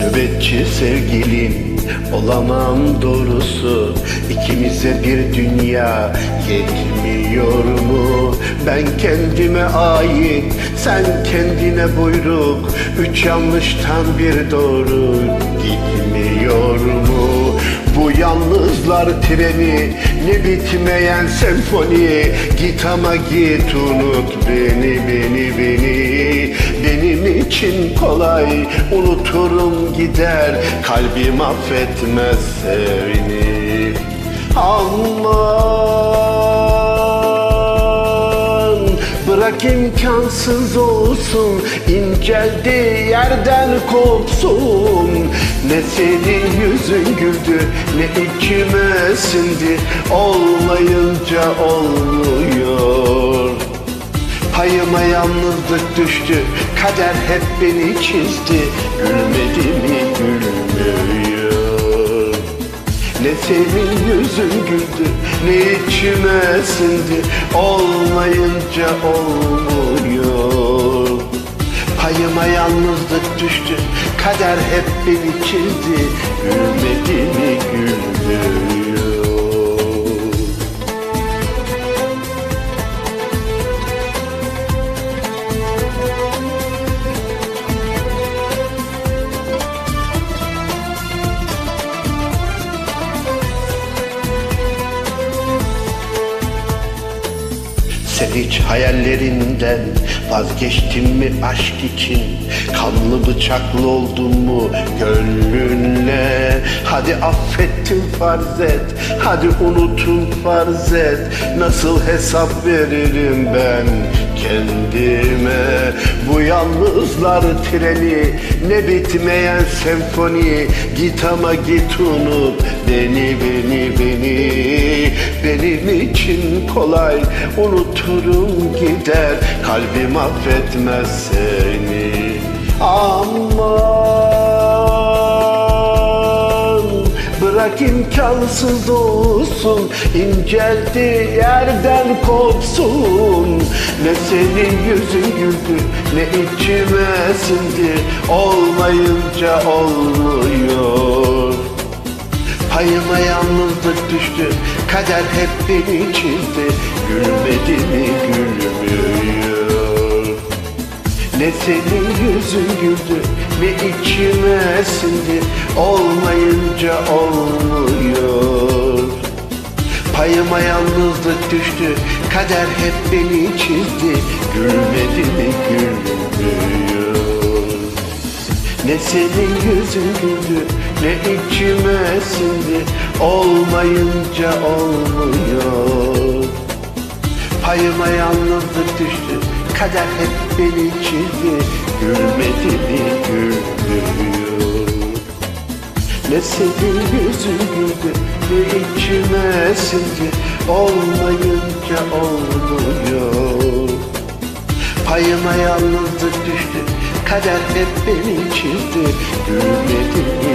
Nöbetçi sevgilim olamam doğrusu İkimize bir dünya yetmiyor mu? Ben kendime ait, sen kendine buyruk Üç yanlıştan bir doğru gitmiyor mu? Bu yalnızlar treni ne bitmeyen senfoni Git ama git unut beni beni beni Benim için kolay. Unuturum gider Kalbim affetmez seni Aman Bırak imkansız olsun inceldi yerden kopsun Ne senin yüzün güldü ne içime sindi Olmayınca olmuyor Payıma yalnızlık düştü Kader hep beni çizdi. Gülmedi mi gülmüyor? Ne senin yüzün güldü Ne içime sindi. Olmayınca olmuyor. Payıma yalnızlık düştü Kader hep beni çizdi. Gülmedi mi gülmüyor Sen hiç hayallerinden vazgeçtin mi aşk için? Kanlı bıçaklı oldun mu gönlünle? Hadi affettim farz et, hadi unutun farz et. Nasıl hesap veririm ben kendime? Bu yalnızlar treni, ne bitmeyen senfoni. Git ama git unut beni, için kolay unuturum gider. Kalbim affetmez seni Aman. Bırak imkansız olsun inceldi yerden kopsun. Ne senin yüzün güldü ne içime sindi. Olmayınca olmuyor. Payıma yalnızlık düştü Kader hep beni çizdi Gülmedi mi gülmüyor. Ne senin yüzün güldü Ne içime sindi Olmayınca olmuyor. Payıma yalnızlık düştü Kader hep beni çizdi. Gülmedi mi gülmüyor ne senin yüzün güldü ne içime sindi. Olmayınca olmuyor. Payıma yalnızlık düştü Kader hep beni çizdi. Gülmedi mi gülmüyor Ne senin yüzün güldü ne içime sindi. Olmayınca olmuyor. Payıma yalnızlık düştü Kader hep beni çizdi. Gülmedi